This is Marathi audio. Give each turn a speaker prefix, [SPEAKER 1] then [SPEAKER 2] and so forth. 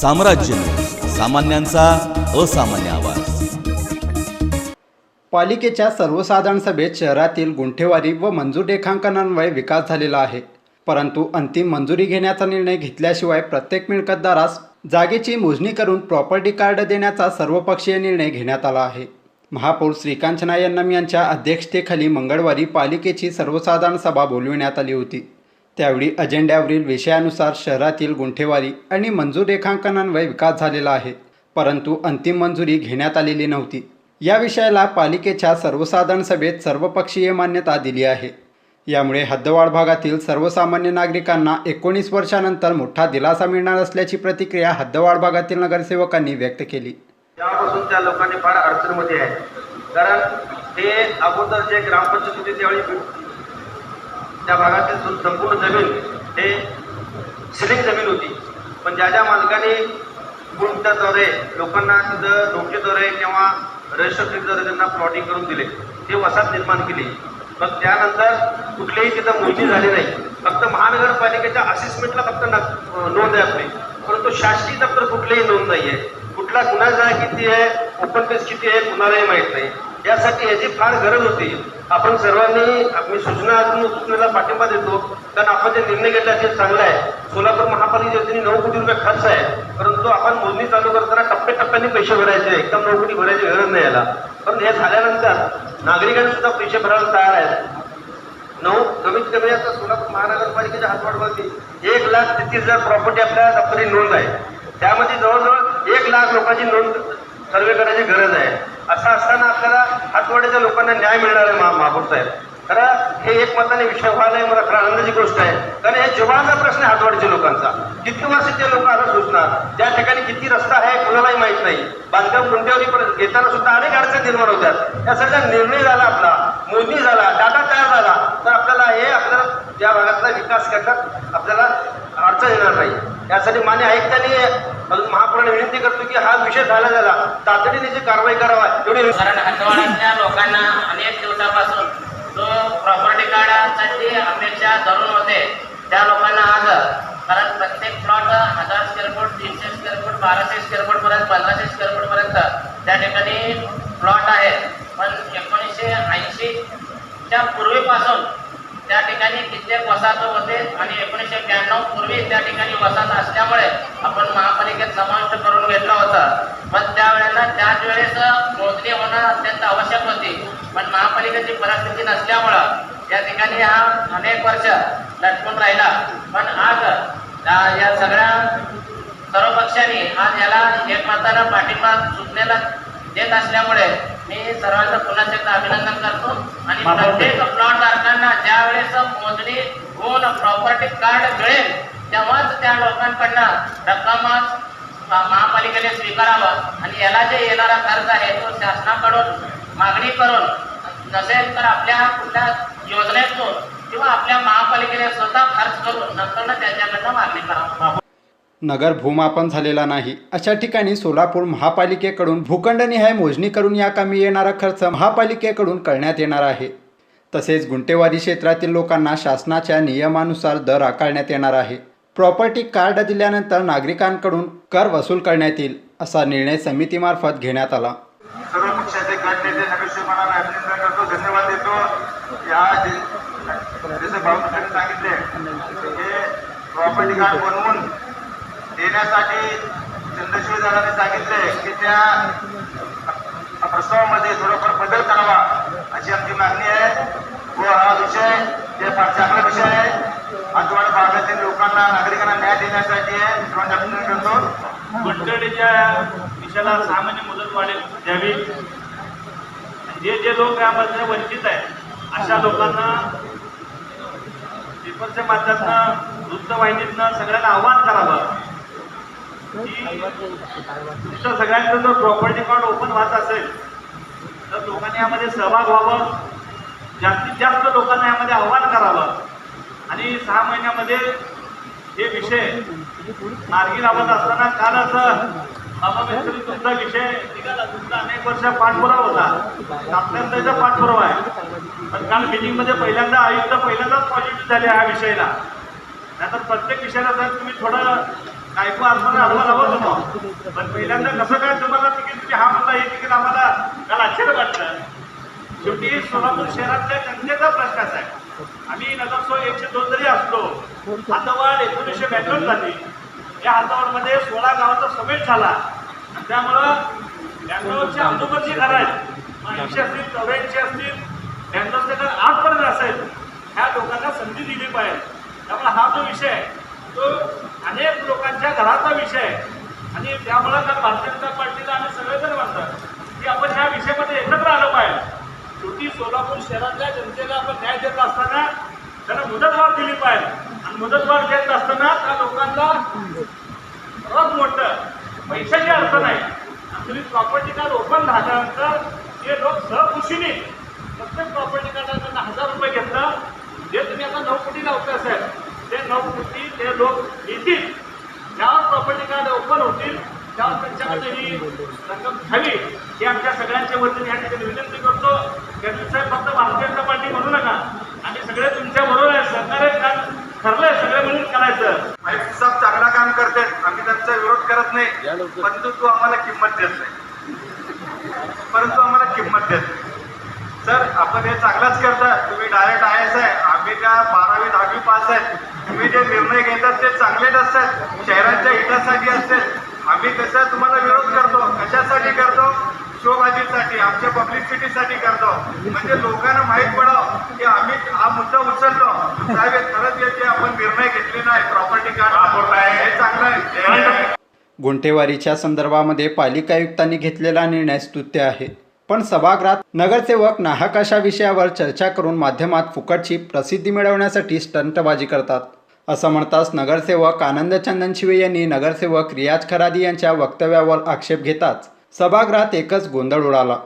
[SPEAKER 1] साम्राज्य सामान्यांचा असामान्य आवाज.
[SPEAKER 2] पालिकेच्या सर्वसाधारण सभेत शहरातील गुंठेवारी व मंजूर रेखांकनांमुळे विकास झालेला आहे. परंतु अंतिम मंजुरी घेण्याचा निर्णय घेतल्याशिवाय प्रत्येक मिळकतदारास जागेची मोजणी करून प्रॉपर्टी कार्ड देण्याचा सर्वपक्षीय निर्णय घेण्यात आला आहे. महापौर श्रीकांत नायन्नम यांच्या अध्यक्षतेखाली मंगळवारी पालिकेची सर्वसाधारण सभा बोलविण्यात आली होती. त्यावेळी अजेंड्यावरील विषयानुसार शहरातील गुंठेवारी आणि मंजूर रेखांकनांवर विकास झालेला आहे. परंतु अंतिम मंजुरी घेण्यात आलेली नव्हती. या विषयाला पालिकेच्या सर्वसाधारण सभेत सर्वपक्षीय मान्यता दिली आहे. यामुळे हद्दवाढ भागातील सर्वसामान्य नागरिकांना एकोणीस वर्षानंतर मोठा दिलासा मिळणार असल्याची प्रतिक्रिया हद्दवाढ भागातील नगरसेवकांनी व्यक्त केली.
[SPEAKER 3] तेव्हापासून त्या लोकांनी फार अडचणमध्ये आहे. कारण ते अगोदर जे ग्रामपंचायत होते त्यावेळी त्या भागातील संपूर्ण जमीन हे सिलिंग जमीन होती. पण ज्या ज्या मालकाने गुंठ्याद्वारे लोकांना तिथं डोकेद्वारे किंवा रजिस्ट्रेशनद्वारे त्यांना प्लॉटिंग करून दिले. ते वसाहत निर्माण केली. मग त्यानंतर कुठलीही तिथं मोजणी झाली नाही. फक्त महानगरपालिकेच्या असेसमेंटला फक्त न- नोंद आहे आपली. परंतु शासकीय दप्तर कुठलीही नोंद नाही आहे कुठला गुन्हा किती आहे ओपन केस किती आहे कुणालाही माहीत नाही. यासाठी याची फार गरज होती. आपण सर्वांनी मी सूचना सूचनेला पाठिंबा देतो. कारण आपण जे निर्णय घेतला ते चांगला आहे. सोलापूर महापालिकेच्या नऊ कोटी रुपये खर्च आहे. परंतु आपण मोजणी चालू करताना टप्प्याटप्प्याने पैसे भरायचे. एकदम नऊ कोटी भरायची गरज नाही याला. पण हे झाल्यानंतर नागरिकांनी सुद्धा पैसे भरायला तयार आहेत. नऊ कमीत कमी आता सोलापूर महानगरपालिकेच्या हातवाडमध्ये एक लाख तेहतीस हजार प्रॉपर्टी आपल्या दप्तरी नोंद आहे. त्यामध्ये जवळजवळ एक लाख लोकांची नोंद सर्वे करायची गरज आहे. असं असताना आपल्याला आठवड्याच्या लोकांना न्याय मिळणार आहे मा महापौर साहेब. खरं हे एक मताने विषय व्हायला हे मला खरं आनंदाची गोष्ट आहे. कारण हे जिव्हाळ्याचा प्रश्न आहे हातवाडीच्या लोकांचा. किती वर्ष ते लोक आता सुचणार त्या ठिकाणी किती रस्ता आहे कुणालाही माहीत नाही. बांधकाम कोणत्यावरी परत घेताना सुद्धा अनेक अडचणी निर्माण होत्यात या सगळ्या निर्णय झाला आपला मोजणी झाला डाटा तयार झाला. तर आपल्याला हे आपल्याला त्या भागातला विकास करण्यात आपल्याला अडचण येणार नाही. यासाठी मान्य आयुक्तांनी अजून महापौरांनी विनंती करतो की हा विषय झाला झाला तातडीने जी कारवाई करावा एवढी
[SPEAKER 4] कारण हद्दवाडातल्या लोकांना अनेक दिवसापासून जो प्रॉपर्टी कार्डासाठी अपेक्षा धरून होते त्या लोकांना आज कारण प्रत्येक प्लॉट हजार स्क्वेअर फूट तीनशे स्क्वेअर फूट बाराशे स्क्वेअर फूट पर्यंत पंधराशे स्क्वेअर फूट पर्यंत त्या ठिकाणी प्लॉट आहे. पण एकोणीसशे ऐंशीच्या पूर्वीपासून त्या ठिकाणी कित्येक वसाहत होते आणि एकोणीसशे ब्याण्णव पूर्वी त्या ठिकाणी वसाहत असल्यामुळे आपण महापालिकेत समाविष्ट करून घेतलं होतं. पण त्यावेळेला त्याच वेळेस मोजणी होणं अत्यंत आवश्यक होती. पण महापालिकेची परिस्थिती नसल्यामुळं या ठिकाणी हा अनेक वर्ष लटकून राहिला. पण आज या- सगळ्या सर्व पक्षांनी आज याला एकमतानं पाठिंबा सूचनेला देत असल्यामुळे मी सर्वांचं पुन्हा एकदा अभिनंदन करतो. आणि प्रत्येक ज्यावेळेस मोजणी होऊन प्रॉपर्टी कार्ड मिळेल तेव्हाच त्या लोकांकडनं रक्कम महापालिकेने स्वीकारावं. आणि याला जे येणारा खर्च आहे तो शासनाकडून मागणी करून नसेल तर आपल्या कुठल्या योजनेतून किंवा आपल्या महापालिकेने स्वतः खर्च करून नंतर त्यांच्याकडनं मागणी करावं.
[SPEAKER 2] नगर भूमापन झालेला नाही. अशा ठिकाणी सोलापूर महापालिकेकडून भूखंडनिहाय मोजणी करून या कामी येणारा खर्च महापालिकेकडून करण्यात येणार आहे. तसेच गुंटेवारी क्षेत्रातील लोकांना शासनाच्या नियमानुसार दर आकारण्यात येणार आहे. प्रॉपर्टी कार्ड दिल्यानंतर नागरिकांकडून कर वसूल करण्यात येईल असा निर्णय समितीमार्फत घेण्यात आला.
[SPEAKER 5] सर्व पक्षाचे गटनेते नेते नगरसेवकांना अभिनंदन करतो धन्यवाद देतो. या जसं भाऊसाहेबांनी सांगितले हे प्रॉपर्टी कार्ड बनवून देण्यासाठी चंद्रशिव दादाने सांगितले की त्या प्रस्तावामध्ये थोडंफार बदल करावा अशी आमची मागणी आहे व हा विषय जे फार चांगला विषय आहे आजवाड भागातील लोकांना नागरिकांना न्याय देण्यासाठी आहे सर्वांचे अभिनंदन करतो
[SPEAKER 6] गुंतवणीच्या विषयाला सामान्य मुदत वाढेल द्यावी. जे जे लोक यामध्ये वंचित आहे अशा लोकांना पेपरच्या माध्यमातून वृत्तवाहिनीतनं सगळ्यांना आव्हान करावं. की तुमच्या सगळ्यांचं जर प्रॉपर्टी कार्ड ओपन व्हायचं असेल तर लोकांनी यामध्ये सहभाग व्हावं. जास्तीत जास्त लोकांना यामध्ये आव्हान करावं. आणि सहा महिन्यामध्ये हे विषय मार्गी लावत असताना कालच असं अममेश्वरी तुमचा विषय निघाला. तुमचा अनेक वर्ष पाठपुरावा होता. सातत्याचा पाठपुरावा आहे. पण काल मिटिंगमध्ये पहिल्यांदा आयुक्त पहिल्यांदाच पॉझिटिव्ह झाले ह्या विषयाला. नाहीतर प्रत्येक विषयाला जर तुम्ही थोडं कायको असताना अडवा लावत होतो. पण पहिल्यांदा कसं काय तुम्हाला तिकीट तुम्ही हा म्हणता हे तिकीट आम्हाला काल आश्चर्य वाटलं. शेवटी सोलापूर शहरातल्या जनतेचा प्रश्न आहे. आम्ही नगरसेवक एकशे दोन जरी असलो हातावाड एकोणीसशे ब्याण्णव झाली. या हातावाडमध्ये सोळा गावाचा समेट झाला. आणि त्यामुळं ब्याण्णवच्या अगोदरची घरं आहेत ऐंशी असतील चौऱ्याऐंशी असतील ब्याण्णवचे घर आजपर्यंत असेल ह्या लोकांना संधी दिली पाहिजे. त्यामुळे हा जो विषय आहे तो अनेक लोकांच्या घराचा विषय आहे. आणि त्यामुळं काल भारतीय जनता पार्टीला आम्ही सगळेजण म्हणतात की आपण ह्या विषयामध्ये एकत्र आलो शेवटी सोलापूर शहरातल्या जनतेला आपण न्याय देत असताना त्यांना मुदतवाढ दिली पाहिजे. आणि मुदतवाढ देत असताना त्या लोकांना सर्वात मोठं पैशाची अर्थ नाही आणि तुम्ही प्रॉपर्टी कार्ड ओपन झाल्यानंतर ते लोक सहखुशीने प्रत्येक प्रॉपर्टी कार्डाकडनं हजार रुपये घेतलं जे तुम्ही आता नऊ कोटी लावते असेल ते नऊ कोटी ते लोक येतील ज्यावर प्रॉपर्टी कार्ड ओपन होतील त्यावर त्यांच्याकडे ही रक्कम घ्यावी ही आमच्या सगळ्यांच्या वतीने या ठिकाणी विनंती करतो गणेश साहेब फक्त भारतीय जनता पार्टी म्हणू नका आम्ही सगळे तुमच्या बरोबर आहे सहकार्य काम ठरलंय सगळे मिळून करायचं.
[SPEAKER 5] माहिती साहेब चांगला काम करते आम्ही त्यांचा विरोध करत नाही परंतु तू आम्हाला किंमत देत नाही. परंतु आम्हाला किंमत देत नाही. सर आपण हे चांगलाच करता तुम्ही डायरेक्ट आय एस आहे आम्ही त्या बारावी दहावी पास आहेत. तुम्ही जे निर्णय घेतात ते चांगलेच असतात. शहराच्या हितासाठी असतात. आम्ही कसं तुम्हाला विरोध करतो. कशासाठी करतो? शोबाजीसाठी आमच्या पब्लिसिटीसाठी करतो. म्हणजे लोकांना माहीत पडावं की आम्ही हा मुद्दा उचलतो. साहेब हे खरंच याचे आपण निर्णय घेतले नाही. प्रॉपर्टी कार्ड हे चांगलं आहे.
[SPEAKER 2] गुंठेवारीच्या संदर्भामध्ये पालिका आयुक्तांनी घेतलेला निर्णय स्तुत्य आहे. पण सभागृहात नगरसेवक नाहक अशा विषयावर चर्चा करून माध्यमात फुकटची प्रसिद्धी मिळवण्यासाठी स्टंटबाजी करतात. असं म्हणताच नगरसेवक आनंद चंदन शिवे यांनी नगरसेवक रियाज खरादी यांच्या वक्तव्यावर आक्षेप घेताच सभागृहात एकच गोंधळ उडाला.